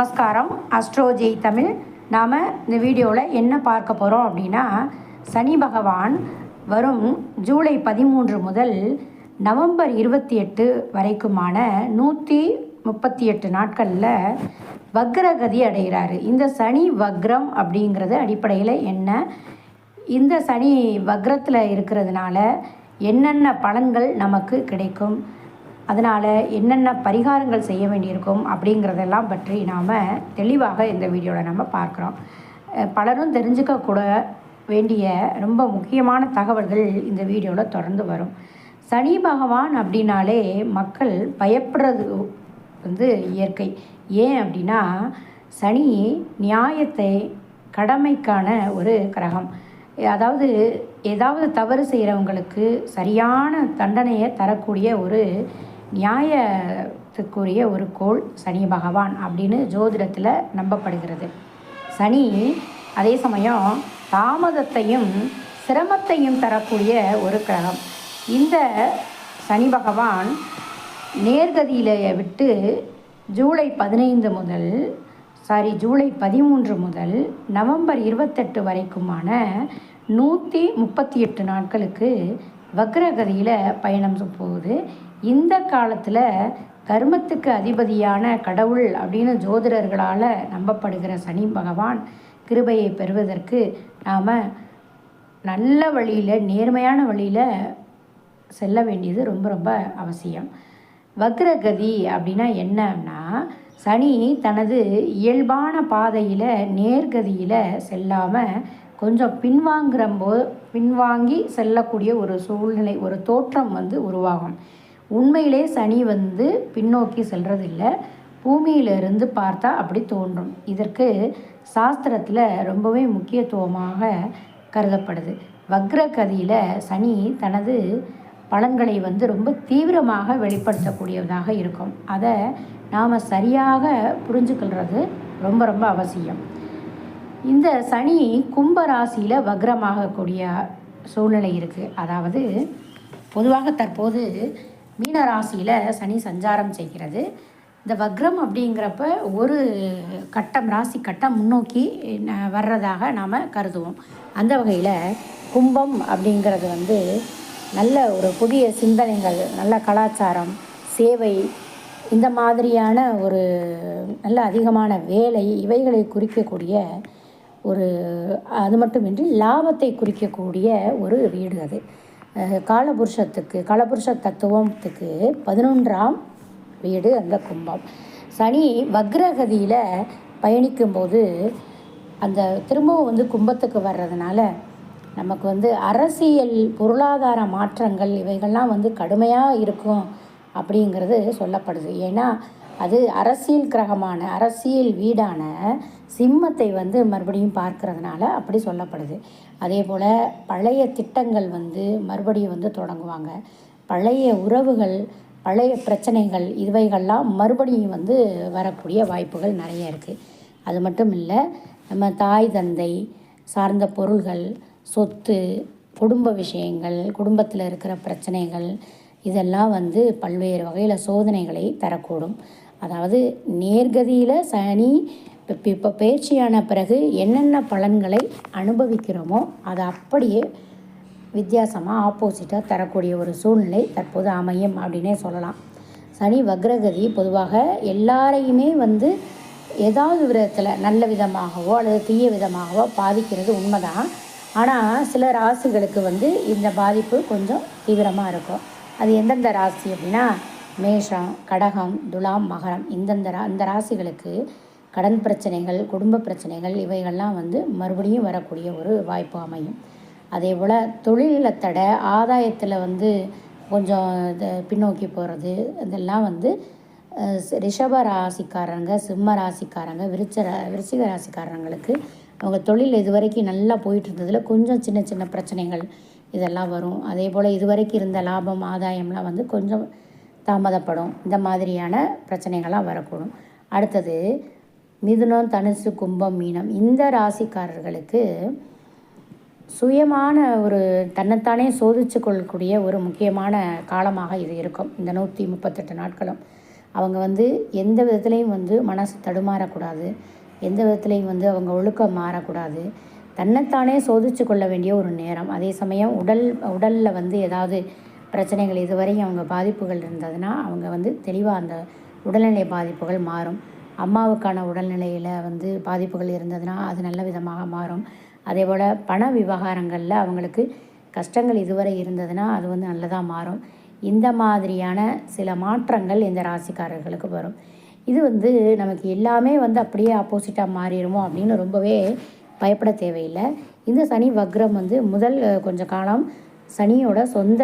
நமஸ்காரம். அஸ்ட்ரோஜெய் தமிழ். நாம் இந்த வீடியோவில் என்ன பார்க்க போகிறோம் அப்படின்னா சனி பகவான் வரும் ஜூலை பதிமூன்று முதல் நவம்பர் இருபத்தி எட்டு வரைக்குமான நூற்றி முப்பத்தி எட்டு நாட்களில் வக்ரகதி அடைகிறாரு. இந்த சனி வக்ரம் அப்படிங்கிறது அடிப்படையில் என்ன? இந்த சனி வக்ரத்தில் இருக்கிறதுனால என்னென்ன பலன்கள் நமக்கு கிடைக்கும்? அதனால் என்னென்ன பரிகாரங்கள் செய்ய வேண்டியிருக்கும் அப்படிங்கிறதெல்லாம் பற்றி நாம் தெளிவாக இந்த வீடியோவில் நம்ம பார்க்குறோம். பலரும் தெரிஞ்சுக்கக்கூட வேண்டிய ரொம்ப முக்கியமான தகவல்கள் இந்த வீடியோவில் தொடர்ந்து வரும். சனி பகவான் அப்படின்னாலே மக்கள் பயப்படுறது வந்து இயற்கை. ஏன் அப்படின்னா சனி நியாயத்தை கடமைக்கான ஒரு கிரகம். அதாவது ஏதாவது தவறு செய்கிறவங்களுக்கு சரியான தண்டனையை தரக்கூடிய ஒரு நியாயத்துக்குரிய ஒரு கோள் சனி பகவான் அப்படின்னு ஜோதிடத்தில் நம்பப்படுகிறது. சனி அதே சமயம் தாமதத்தையும் சிரமத்தையும் தரக்கூடிய ஒரு கிரகம். இந்த சனி பகவான் நேர்கதியில் விட்டு ஜூலை பதினைந்து முதல் சாரி ஜூலை பதிமூன்று முதல் நவம்பர் இருபத்தெட்டு வரைக்குமான நூற்றி முப்பத்தி எட்டு நாட்களுக்கு வக்ரகதியில் பயணம் போகுது. இந்த காலத்தில் கர்மத்துக்கு அதிபதியான கடவுள் அப்படின்னு ஜோதிடர்களால் நம்பப்படுகிற சனி பகவான் கிருபையை பெறுவதற்கு நாம் நல்ல வழியில் நேர்மையான வழியில் செல்ல வேண்டியது ரொம்ப ரொம்ப அவசியம். வக்ரகதி அப்படின்னா என்னன்னா சனி தனது இயல்பான பாதையில் நேர்கதியில் செல்லாமல் கொஞ்சம் பின்வாங்குறம்போ பின்வாங்கி செல்லக்கூடிய ஒரு சூழ்நிலை ஒரு தோற்றம் வந்து உருவாகும். உண்மையிலே சனி வந்து பின்னோக்கி செல்றதில்லை. பூமியிலிருந்து பார்த்தா அப்படி தோன்றும். இதற்கு சாஸ்திரத்தில் ரொம்பவே முக்கியத்துவமாக கருதப்படுது. வக்ரகதியில் சனி தனது பலன்களை வந்து ரொம்ப தீவிரமாக வெளிப்படுத்தக்கூடியதாக இருக்கும். அதை நாம் சரியாக புரிஞ்சுக்கொள்வது ரொம்ப ரொம்ப அவசியம். இந்த சனி கும்ப ராசியில் வக்ரமாகக்கூடிய சூழ்நிலை இருக்குது அதாவது பொதுவாக தற்போது மீன ராசியில் சனி சஞ்சாரம் செய்கிறது. இந்த வக்ரம் அப்படிங்கிறப்ப ஒரு கட்டம் ராசி கட்டம் முன்னோக்கி ந- வர்றதாக நாம் கருதுவோம். அந்த வகையில் கும்பம் அப்படிங்கிறது வந்து நல்ல ஒரு புதிய சிந்தனைகள் நல்ல கலாச்சாரம் சேவை இந்த மாதிரியான ஒரு நல்ல அதிகமான வேலை இவைகளை குறிக்கக்கூடிய ஒரு அது மட்டுமின்றி லாபத்தை குறிக்கக்கூடிய ஒரு வீடு அது. காலபுருஷத்துக்கு காலபுருஷ தத்துவத்துக்கு பதினொன்றாம் வீடு அந்த கும்பம். சனி வக்ரகதியில் பயணிக்கும்போது அந்த திரும்பவும் வந்து கும்பத்துக்கு வர்றதுனால நமக்கு வந்து அரசியல் பொருளாதார மாற்றங்கள் இவைகள்லாம் வந்து கடுமையாக இருக்கும் அப்படிங்கிறது சொல்லப்படுது. ஏன்னா அது அரசியல் கிரகமான அரசியல் வீடான சிம்மத்தை வந்து மறுபடியும் பார்க்கறதுனால அப்படி சொல்லப்படுது. அதே போல் பழைய திட்டங்கள் வந்து மறுபடியும் வந்து தொடங்குவாங்க. பழைய உறவுகள் பழைய பிரச்சனைகள் இவைகள்லாம் மறுபடியும் வந்து வரக்கூடிய வாய்ப்புகள் நிறைய இருக்குது அது மட்டும் இல்லை நம்ம தாய் தந்தை சார்ந்த பொருள்கள் சொத்து குடும்ப விஷயங்கள் குடும்பத்தில் இருக்கிற பிரச்சனைகள் இதெல்லாம் வந்து பல்வேறு வகையில் சோதனைகளை தரக்கூடும். அதாவது நேர்கதியில் சனி இப்போ இப்போ பயிற்சியான பிறகு என்னென்ன பலன்களை அனுபவிக்கிறோமோ அதை அப்படியே வித்தியாசமாக ஆப்போசிட்டாக தரக்கூடிய ஒரு சூழ்நிலை தற்போது அமையும் அப்படின்னே சொல்லலாம். சனி வக்ரகதி பொதுவாக எல்லாரையுமே வந்து ஏதாவது விதத்தில் நல்ல விதமாகவோ அல்லது தீய விதமாகவோ பாதிக்கிறது உண்மைதான். ஆனால் சில ராசிகளுக்கு வந்து இந்த பாதிப்பு கொஞ்சம் தீவிரமாக இருக்கும். அது எந்தெந்த ராசி அப்படின்னா மேஷம் கடகம் துலாம் மகரம் இந்தந்த ரா இந்த ராசிகளுக்கு கடன் பிரச்சனைகள் குடும்ப பிரச்சனைகள் இவைகள்லாம் வந்து மறுபடியும் வரக்கூடிய ஒரு வாய்ப்பு அமையும். அதே போல் தொழிலில் தடை ஆதாயத்தில் வந்து கொஞ்சம் பின்னோக்கி போகிறது இதெல்லாம் வந்து ரிஷப ராசிக்காரங்க சிம்ம ராசிக்காரங்க விருச்ச ரா- விருச்சிக ராசிக்காரங்களுக்கு அவங்க தொழில் இதுவரைக்கும் நல்லா போயிட்டு இருந்ததில் கொஞ்சம் சின்ன சின்ன பிரச்சனைகள் இதெல்லாம் வரும். அதே போல் இதுவரைக்கும் இருந்த லாபம் ஆதாயம்லாம் வந்து கொஞ்சம் தாமதப்படும். இந்த மாதிரியான பிரச்சனைகள்லாம் வரக்கூடும். அடுத்தது மிதுனம் தனுசு கும்பம் மீனம் இந்த ராசிக்காரர்களுக்கு சுயமான ஒரு தன்னைத்தானே சோதிச்சு கொள்ளக்கூடிய ஒரு முக்கியமான காலமாக இது இருக்கும். இந்த நூற்றி முப்பத்தெட்டு நாட்களும். அவங்க வந்து எந்த விதத்துலேயும் வந்து மனசு தடுமாறக்கூடாது. எந்த விதத்துலேயும் வந்து அவங்க ஒழுக்கம் மாறக்கூடாது. தன்னைத்தானே சோதிச்சு கொள்ள வேண்டிய ஒரு நேரம். அதே சமயம் உடல் உடலில் வந்து ஏதாவது பிரச்சனைகள் இதுவரையும் அவங்க பாதிப்புகள் இருந்ததுன்னா அவங்க வந்து தெளிவாக அந்த உடல்நிலை பாதிப்புகள் மாறும். அம்மாவுக்கான உடல்நிலையில் வந்து பாதிப்புகள் இருந்ததுன்னா அது நல்ல விதமாக மாறும். அதே போல் பண விவகாரங்களில் அவங்களுக்கு கஷ்டங்கள் இதுவரை இருந்ததுன்னா அது வந்து நல்லதாக மாறும். இந்த மாதிரியான சில மாற்றங்கள் இந்த ராசிக்காரர்களுக்கு வரும். இது வந்து நமக்கு எல்லாமே வந்து அப்படியே ஆப்போசிட்டாக மாறிடுமோ அப்படின்னு ரொம்பவே பயப்பட தேவையில்லை. இந்த சனி வக்ரம் வந்து முதல் கொஞ்ச காலம் சனியோட சொந்த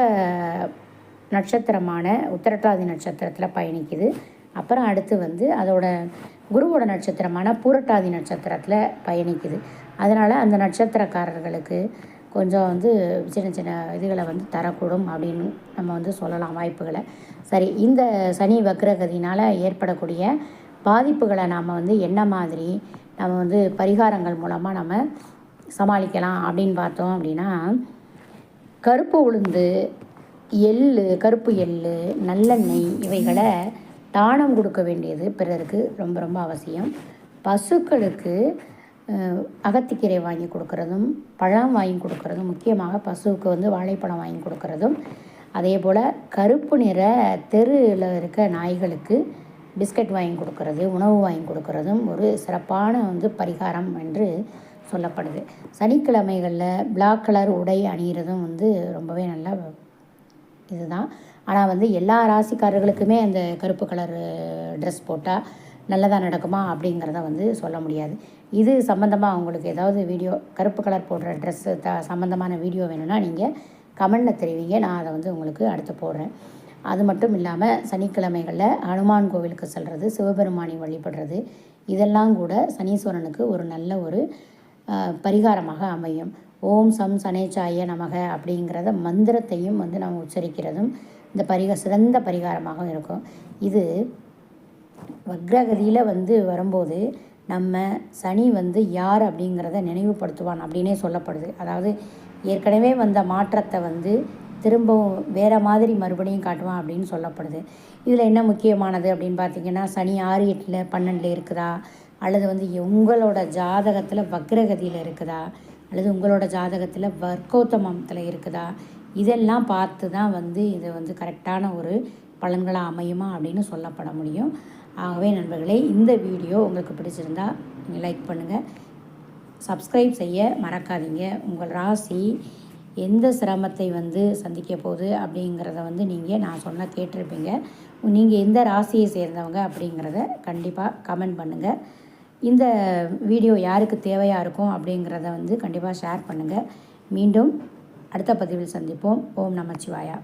நட்சத்திரமான உத்திரட்டாதி நட்சத்திரத்தில் பயணிக்குது. அப்புறம் அடுத்து வந்து அதோட குருவோட நட்சத்திரமான பூரட்டாதி நட்சத்திரத்தில் பயணிக்குது. அதனால் அந்த நட்சத்திரக்காரர்களுக்கு கொஞ்சம் வந்து சின்ன சின்ன இதுகளை வந்து தரக்கூடும் அப்படின்னு நம்ம வந்து சொல்லலாம் வாய்ப்புகளை. சரி இந்த சனி வக்ரகதினால் ஏற்படக்கூடிய பாதிப்புகளை நாம் வந்து என்ன மாதிரி நம்ம வந்து பரிகாரங்கள் மூலமாக நம்ம சமாளிக்கலாம் அப்படின்னு பார்த்தோம் அப்படின்னா கருப்பு உளுந்து எள் கருப்பு எள் நல்லெண்ணெய் இவைகளை தானம் கொடுக்க வேண்டியது பிறருக்கு ரொம்ப ரொம்ப அவசியம். பசுக்களுக்கு அகத்திக்கீரை வாங்கி கொடுக்குறதும் பழம் வாங்கி கொடுக்குறதும் முக்கியமாக பசுவுக்கு வந்து வாழைப்பழம் வாங்கி கொடுக்குறதும். அதே போல் கருப்பு நிற தெருவில் இருக்க நாய்களுக்கு பிஸ்கட் வாங்கி கொடுக்கறது உணவு வாங்கி கொடுக்கறதும் ஒரு சிறப்பான வந்து பரிகாரம் என்று சொல்லப்படுது. சனிக்கிழமைகளில் பிளாக் கலர் உடை அணிகிறதும் வந்து ரொம்பவே நல்லா இதுதான். ஆனால் வந்து எல்லா ராசிக்காரர்களுக்குமே அந்த கருப்பு கலர் ட்ரெஸ் போட்டால் நல்லதாக நடக்குமா அப்படிங்கிறத வந்து சொல்ல முடியாது. இது சம்மந்தமாக அவங்களுக்கு ஏதாவது வீடியோ கருப்பு கலர் போடுற ட்ரெஸ்ஸு த சம்மந்தமான வீடியோ வேணும்னா நீங்கள் கமெண்டில் தெரிவிங்க. நான் அதை வந்து உங்களுக்கு அடுத்து போடுறேன். அது மட்டும் இல்லாமல் சனிக்கிழமைகளில் ஹனுமான் கோவிலுக்கு செல்வது சிவபெருமானை வழிபடுறது இதெல்லாம் கூட சனீஸ்வரனுக்கு ஒரு நல்ல ஒரு பரிகாரமாக அமையும். ஓம் சம் சனேச்சாய நமக அப்படிங்கிறத மந்திரத்தையும் வந்து நம்ம உச்சரிக்கிறதும் இந்த பரிக சிறந்த பரிகாரமாக இருக்கும். இது வக்ரகதியில் வந்து வரும்போது நம்ம சனி வந்து யார் அப்படிங்கிறத நினைவுபடுத்துவான் அப்படின்னே சொல்லப்படுது. அதாவது ஏற்கனவே வந்த மாற்றத்தை வந்து திரும்பவும் வேறு மாதிரி மறுபடியும் காட்டுவான் அப்படின்னு சொல்லப்படுது. இதில் என்ன முக்கியமானது அப்படின்னு பார்த்தீங்கன்னா சனி ஆறு எட்டில் பன்னெண்டில் இருக்குதா? அல்லது வந்து உங்களோட ஜாதகத்தில் வக்ரகதியில் இருக்குதா? அல்லது உங்களோட ஜாதகத்தில் வர்க்கோத்தமத்தில் இருக்குதா? இதெல்லாம் பார்த்து தான் வந்து இது வந்து கரெக்டான ஒரு பலன்களாக அமையுமா அப்படின்னு சொல்லப்பட முடியும். ஆகவே நண்பர்களே இந்த வீடியோ உங்களுக்கு பிடிச்சிருந்தா நீங்கள் லைக் பண்ணுங்கள் சப்ஸ்கிரைப் செய்ய மறக்காதீங்க. உங்கள் ராசி எந்த சிரமத்தை வந்து சந்திக்க போகுது அப்படிங்கிறத வந்து நீங்கள் நான் சொன்னால் கேட்டிருப்பீங்க. நீங்கள் எந்த ராசியை சேர்ந்தவங்க அப்படிங்கிறத கண்டிப்பாக கமெண்ட் பண்ணுங்கள் இந்த வீடியோ யாருக்கு தேவையாக இருக்கும் அப்படிங்கிறத வந்து கண்டிப்பாக ஷேர் பண்ணுங்கள் மீண்டும் அடுத்த பதிவில் சந்திப்போம். ஓம் நமச்சிவாயா.